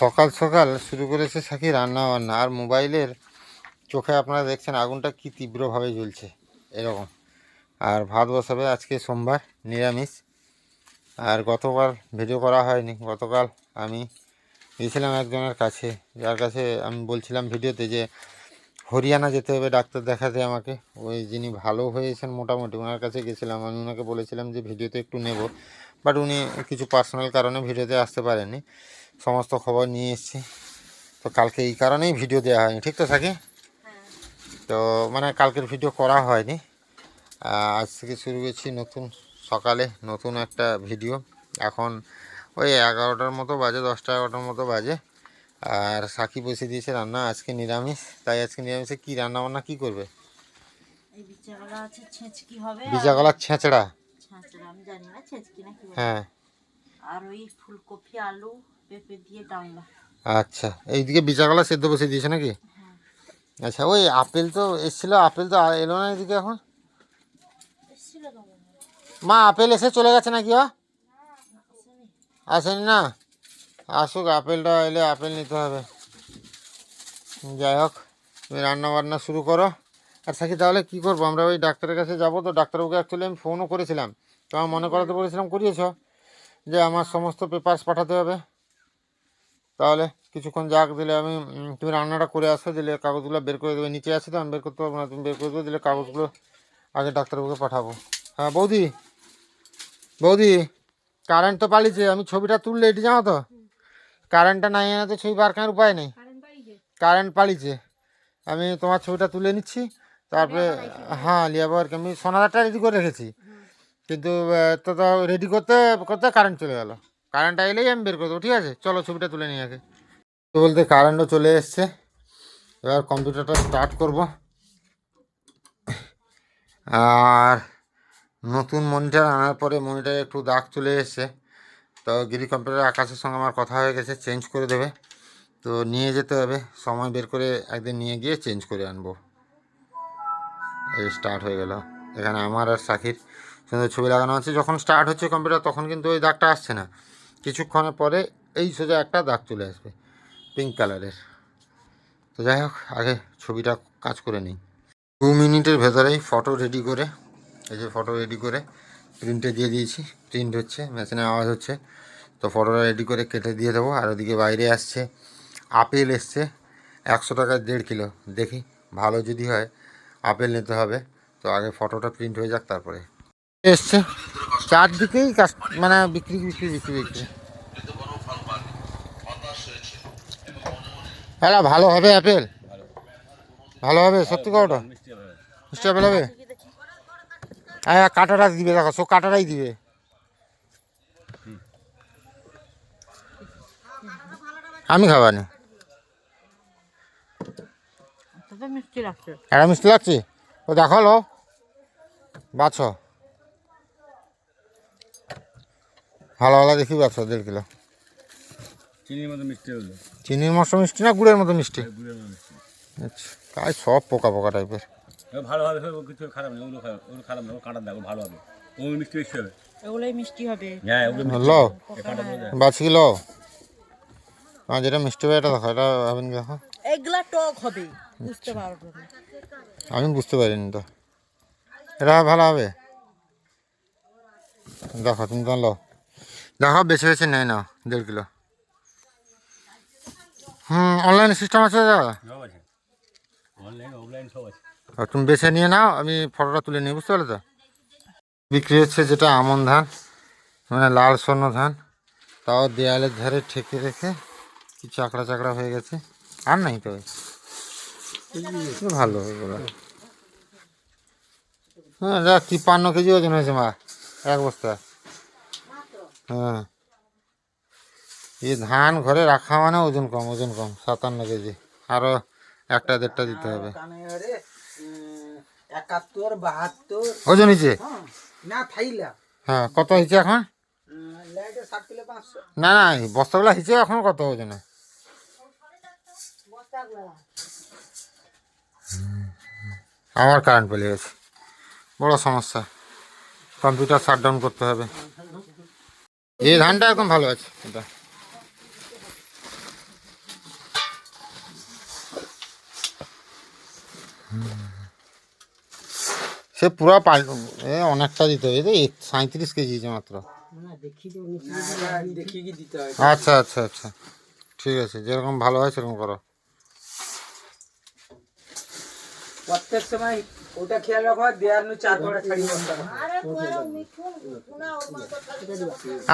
সকাল সকাল শুরু করেছে সাকি রান্না বান্না আর মোবাইলের চোখে আপনারা দেখছেন আগুনটা কি তীব্রভাবে জ্বলছে, এরকম। আর ভাত বসাবে আজকে সোমবার, নিরামিষ। আর গতকাল ভিডিও করা হয়নি, গতকাল আমি গিয়েছিলাম একজনের কাছে, যার কাছে আমি বলছিলাম ভিডিওতে যে হরিয়ানা যেতে হবে ডাক্তার দেখাতে আমাকে। ওই যিনি ভালো হয়েছেন মোটামুটি, ওনার কাছে গেছিলাম, আমি ওনাকে বলেছিলাম যে ভিডিওতে একটু নেব। বাট উনি কিছু পার্সোনাল কারণে ভিডিওতে আসতে পারেননি। সমস্ত খবর নিয়ে এসেছি। তো কালকে এই কারণেই ভিডিও দেওয়া হয়নি ঠিক তো সাকি? তো মানে কালকের ভিডিও করা হয়নি। আজ থেকে শুরু করছি নতুন সকালে নতুন একটা ভিডিও। এখন ওই এগারোটার মতো বাজে দশটা এগারোটার মতো বাজে। আর সাকি বসে দিয়েছে রান্না আজকে নিরামিষ। তাই আজকে নিরামিষে কী রান্না বান্না কী করবে? বিজাগলার ছেঁচড়া। হ্যাঁ। আর ওই ফুলকপি আলু পেঁপে দিয়ে ডালনা আচ্ছা এইদিকে বিজাগলা সেদ্ধ বসে দিয়েছে নাকি? আচ্ছা ওই আপেল তো এসেছিল আপেল তো এলো না এদিকে এখন? হয়। মা আপেল এসে চলে গেছে নাকি ও? আসেনি। না? আসুক আপেলটা এলে আপেল নিতে হবে। যাই হোক তুমি রান্না বান্না শুরু করো। আর সাকি তাহলে কী করব? আমরা ওই ডাক্তারের কাছে যাব তো। ডাক্তারবাবুকে অ্যাকচুয়ালি আমি ফোনও করেছিলাম। তো আমার মনে করাতে বলেছিলাম করিয়েছ? যে আমার সমস্ত পেপারস পাঠাতে হবে। তাহলে কিছুক্ষণ যাক দিলে আমি তুমি রান্নাটা করে আসো দিলে কাগজগুলো বের করে দেবে। নিচে আছে তো আমি বের করতে পারব না তুমি বের করে দেবে দিলে কাগজগুলো আগে ডাক্তারবাবুকে পাঠাবো। হ্যাঁ বৌদি বৌদি কারেন্ট তো পালিয়েছে আমি ছবিটা তুললে এটি জানো তো? কারেন্টটা নাই এনে তো ছবি বার করার উপায় নেই। কারেন্ট পালিয়েছে? আমি তোমার ছবিটা তুলে নিচ্ছি তারপরে হ্যাঁ লিয়াবারকে আমি সোনাদারটা রেডি করে রেখেছি। কিন্তু তো রেডি করতে করতে কারেন্ট চলে গেল। কারেন্ট এলেই আমি বের করে দেবো, ঠিক আছে? চলো ছবিটা তুলে নিই আগে। তো বলতে কারেন্টও চলে এসছে। এবার কম্পিউটারটা স্টার্ট করব। আর নতুন মনিটার আনার পরে মনিটরে একটু দাগ চলে এসছে। তো গিরি কম্পিউটার আকাশের সঙ্গে আমার কথা হয়ে গেছে চেঞ্জ করে দেবে। তো নিয়ে যেতে হবে, সময় বের করে একদিন নিয়ে গিয়ে চেঞ্জ করে আনব। এই স্টার্ট হয়ে গেল। এখানে আমার আর সাকির সুন্দর ছবি লাগানো আছে। যখন স্টার্ট হচ্ছে কম্পিউটার তখন কিন্তু ওই দাগটা আসছে না। কিছুক্ষণের পরে এই সোজা একটা দাগ চলে আসবে পিঙ্ক কালারের তো যাই হোক, আগে ছবিটা কাজ করে নিই। দু মিনিটের ভেতরেই ফটো রেডি করে, এই যে ফটো রেডি করে প্রিন্টে দিয়ে দিয়েছি। প্রিন্ট হচ্ছে মেশিনে আওয়াজ হচ্ছে। তো ফটোটা রেডি করে কেটে দিয়ে দেবো। আর ওদিকে বাইরে আসছে, আপেল এসছে, একশো টাকার দেড় কিলো। দেখি, ভালো যদি হয়, আপেল নিতে হবে। তো আগে ফটোটা প্রিন্ট হয়ে যাক, তারপরে। এসছে চারদিকেই কাজ মানে বিক্রি বিক্রি বিক্রি বিক্রি। হ্যাঁ ভালো হবে আপেল ভালো হবে সত্যি কটা মিষ্টি আপেল হবে? হ্যাঁ কাটাটা দিবে দেখো সব কাটাটাই দিবে। আমি খাবানি তবে মিষ্টি লাগছে। এটা মিষ্টি লাগছে? ও দেখো লো বাছো। ভালো ভালো দেখি বাছো দেড় কিলো। চিনির মতো মিষ্টি হলো। চিনির মশলা মিষ্টি না গুড়ের মতো মিষ্টি? গুড়ের মতো মিষ্টি। আচ্ছা তাই সব পোকা পোকা টাইপের। ভালো হবে কিছু খারাপ না ওগুলো খারাপ ওগুলো খারাপ না দেখো ভালো হবে। ওগুলো মিষ্টি বেশি হবে। এগুলোই মিষ্টি হবে। হ্যাঁ ওগুলো লো দেখ। বাছি লো আমার যেটা মিষ্টি হবে এটা দেখো এটা দেখো। এগুলা টক হবে বুঝতে পারব আমি বুঝতে পারিনি তো। এটা ভালো হবে? দেখো তুমি তো লো দেখো বেছে বেছে নেয় না দেড় কিলো। হুম অনলাইন সিস্টেম আছে দাদা? তুমি বেছে নিয়ে নাও আমি ফটোটা তুলে নিই বুঝতে পারলে তো? বিক্রি হচ্ছে যেটা আমন ধান মানে লাল স্বর্ণ ধান। তাও দেয়ালের ধারে ঠেকে রেখে কি চাকড়া চাকড়া হয়ে গেছে আর নাই তো। ভালো এগুলো। হ্যাঁ দেখ তিপ্পান্ন কেজি ওজন হয়েছে মা এক বস্তা। হ্যাঁ। এই ধান ঘরে রাখা মানে ওজন কম ওজন কম, সাতান্ন কেজি। আরও একটা দেড়টা দিতে হবে। একাত্তর বাহাত্তর ওজন হয়েছে? হ্যাঁ না থাইলা হ্যাঁ কত হয়েছে এখন? না না বস্তাগুলো হিসেবে এখন কত ওজনে? আমার কারেন্ট পেলে গেছে। বড় সমস্যা। কম্পিউটার শাট ডাউন করতে হবে। এই ধানটা এখন ভালো আছে। এটা। সে পুরা এ অনেকটা দিতে হবে। সাঁত্রিশ কেজি মাত্র। আচ্ছা আচ্ছা আচ্ছা। ঠিক আছে যেরকম ভালো হয় সেরকম করো। প্রত্যেক সময় ওটা খেয়াল রাখো দেয়ার নু চার করে ছাড়ি।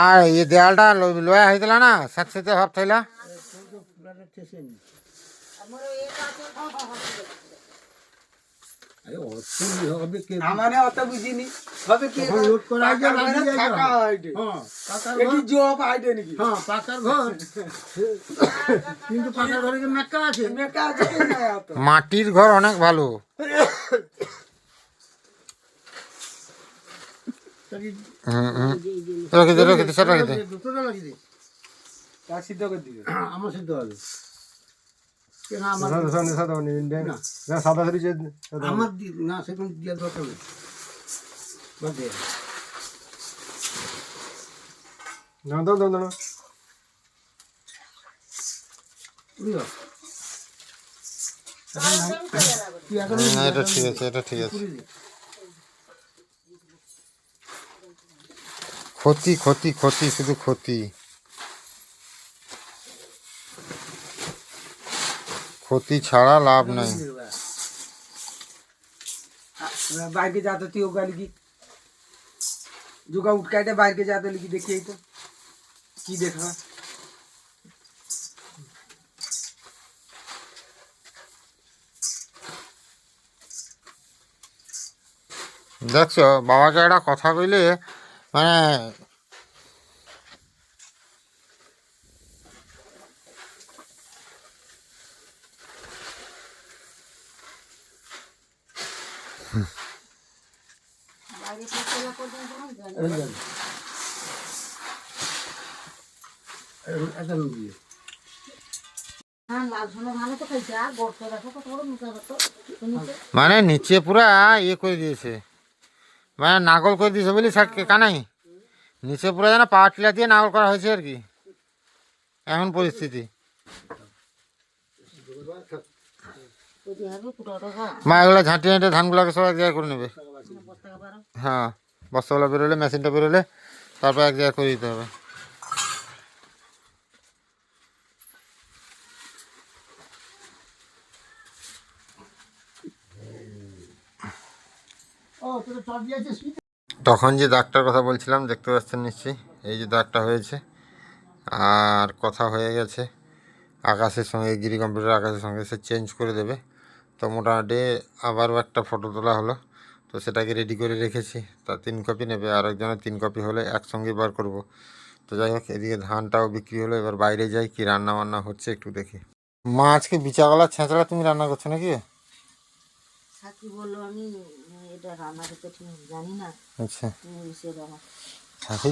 আর এই দেয়ালটা লয়া লোয়া হয়েছিল না সাথে সাথে ভাব থাইলা আরে অসুবিধা হবে কে আমারে অত বুঝিনি। হবে কি পাকার ঘরে থাকা হয় রে। এটি জব আইডে নাকি? হ্যাঁ পাকার ঘর। কিন্তু পাকার ঘরে যে মেকা আছে? মেকা আছে না মাটির ঘর অনেক ভালো। রেখে দে রেখে দে সেটা রেখে দে। দুটোটা লাগিয়ে দে তা সিদ্ধ করে দিবে আমার সিদ্ধ হবে। কেন আমার আমার দি- না সেখানে দিয়ে দরকার নেই। বাদ দে। বুঝলো? তুই এখন এটা ঠিক আছে এটা ঠিক আছে। ক্ষতি ক্ষতি ক্ষতি শুধু ক্ষতি। ক্ষতি ছাড়া লাভ নাই बाहर के जाते थी होगा लिखी जो का उठ के बाहर के जाते लिखी देखिए तो की देखा দেখছো বাবাকে একটা কথা কইলে মানে মানে নিচে পুরা ইয়ে করে দিয়েছে। মানে নাগল করে দিয়েছে বলি স্যার কানাই? নিচে পুরো যেন পাওয়ার টিলার দিয়ে নাগল করা হয়েছে আর কি। এমন পরিস্থিতি। মা, এগুলো ঝাঁটিয়ে ঝাঁটিয়ে ধানগুলোকে সব এক জায়গায় করে নেবে। হ্যাঁ বস্তাগুলো বেরোলে, মেশিনটা বেরোলে, তারপর এক জায়গায় করে দিতে হবে। তখন যে দাগটার কথা বলছিলাম, দেখতে পাচ্ছেন নিশ্চয়ই, এই যে দাগটা হয়েছে, আর কথা হয়ে গেছে, আকাশের সঙ্গে, গিরি কম্পিউটার আকাশের সঙ্গে, সে চেঞ্জ করে দেবে। তো মোটামুটি আবারও একটা ফটো তোলা হলো। তো সেটাকে রেডি করে রেখেছি। তা তিন কপি নেবে আর একজনের তিন কপি হলে একসঙ্গে বার করব। তো যাই হোক এদিকে ধানটাও বিক্রি হলো। এবার বাইরে যাই কি রান্না বান্না হচ্ছে একটু দেখি। মা আজকে বিচাগলা ছেঁচড়া তুমি রান্না করছ নাকি? বলল আমি এটা রান্না করতে ঠিক জানি না। আচ্ছা।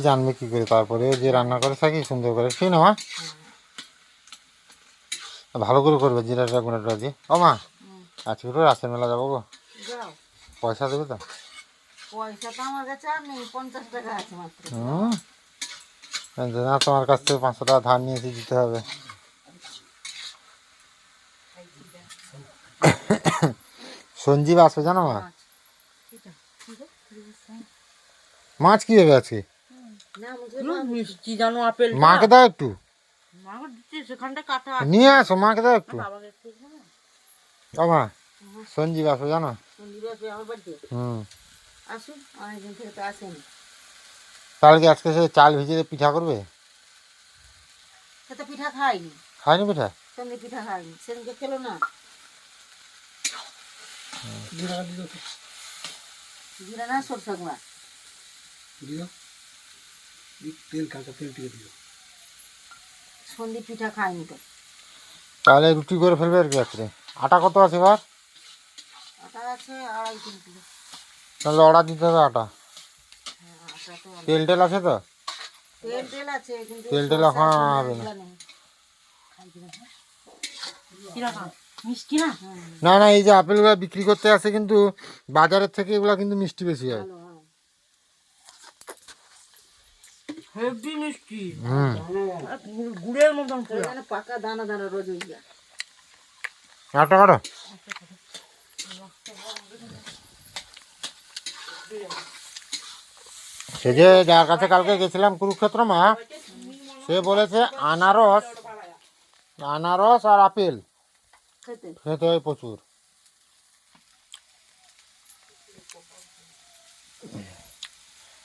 জানবে কি করে তারপরে যে রান্না করে থাকি সুন্দর করে। ঠিক না মা। ভালো করে করবে জিরাটা গুঁড়াটা দিয়ে। ও মা আজকে তো রাসের মেলা যাব গো। যাও। পয়সা দেবে তো? পয়সা তো আমার কাছে আর নেই পঞ্চাশ টাকা আছে মাত্র। হুম। না তোমার কাছ থেকে পাঁচশো টাকা ধার নিয়েছি দিতে হবে। সঞ্জীব আসবে জানো মা? মাছ কি হবে আজকে? মিষ্টি জানো আপেল। মাকে দাও একটু। নিয়ে আসো মাকে দাও একটু। ও মা সঞ্জীব আসবে জানো? সন্দীপ আসবে আমার বাড়িতে। হুম। আসুন অনেকদিন থেকে তো আসেনি। তাহলে কি আজকে সে চাল ভিজিয়ে পিঠা করবে? সে তো পিঠা খায়নি। খায়নি পিঠা? সঙ্গে পিঠা খায়নি। সেদিনকে খেলো না। জিরা দিও তো। জিরা না সরষা গুঁড়া? দিও। তেল কাঁচা তেল দিয়ে দিও। সন্দীপ পিঠা খায়নি তো। তাহলে রুটি করে ফেলবে আর কি রাত্রে? আটা কত আছে এবার? আটা আছে আড়াই তিন কিলো তাহলে অর্ডার দিতে হবে আটা। তেল টেল আছে তো? তেল টেল আছে কিন্তু তেল টেল সরষা হবে না। না? না না এই যে আপেলগুলো বিক্রি করতে আসে কিন্তু বাজারের থেকে এগুলো কিন্তু মিষ্টি বেশি হয়। হ্যাঁ। হেভি মিষ্টি। হুম। গুড়ের মতন পাকা দানা দানা রোজ আটা কাটো সে যে যার কাছে কালকে গেছিলাম কুরুক্ষেত্র মা, সে বলেছে আনারস আনারস আর আপেল। খেতে হয় প্রচুর।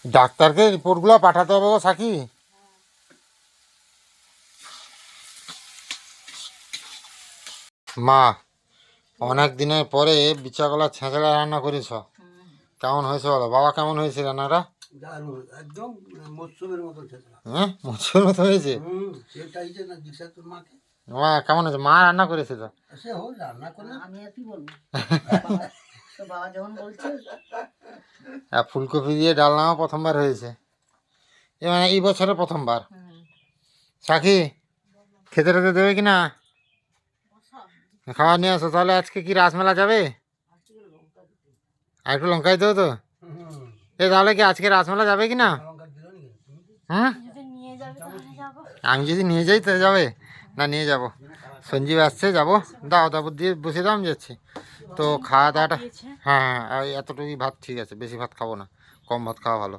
ডাক্তারকে রিপোর্টগুলো পাঠাতে হবে গো সাকি। মা অনেক দিনের পরে বিচাগলা ছেঁচড়া রান্না করেছ কেমন হয়েছে বলো? বাবা কেমন হয়েছে রান্নাটা? একদম মৎস্যমের মতো হ্যাঁ মৎস্যের মতো হয়েছে? মা কেমন হয়েছে? মা রান্না করেছে তো? সে হোক রান্না করলে আমি আর কি বলব বাবা যখন বলছে। ফুলকপি দিয়ে ডালনাও প্রথমবার হয়েছে। এ মানে এই বছরে প্রথমবার। সাকি খেতে টেতে দেবে কি না খাওয়া নিয়ে আসো তাহলে আজকে কি রাসমেলা যাবে? আর একটু লঙ্কাই দেবো তো। এ তাহলে কি আজকে রাসমেলা যাবে কি না? হুম? আমি যদি নিয়ে যাই তো যাবে। না নিয়ে যাব। সঞ্জীব আসছে যাব। দাও তারপর দিয়ে বসে দাও আমি যাচ্ছি। তো খাওয়া দাওয়াটা হ্যাঁ হ্যাঁ এতটুকুই ভাত ঠিক আছে। বেশি ভাত খাব না। কম ভাত খাওয়া ভালো।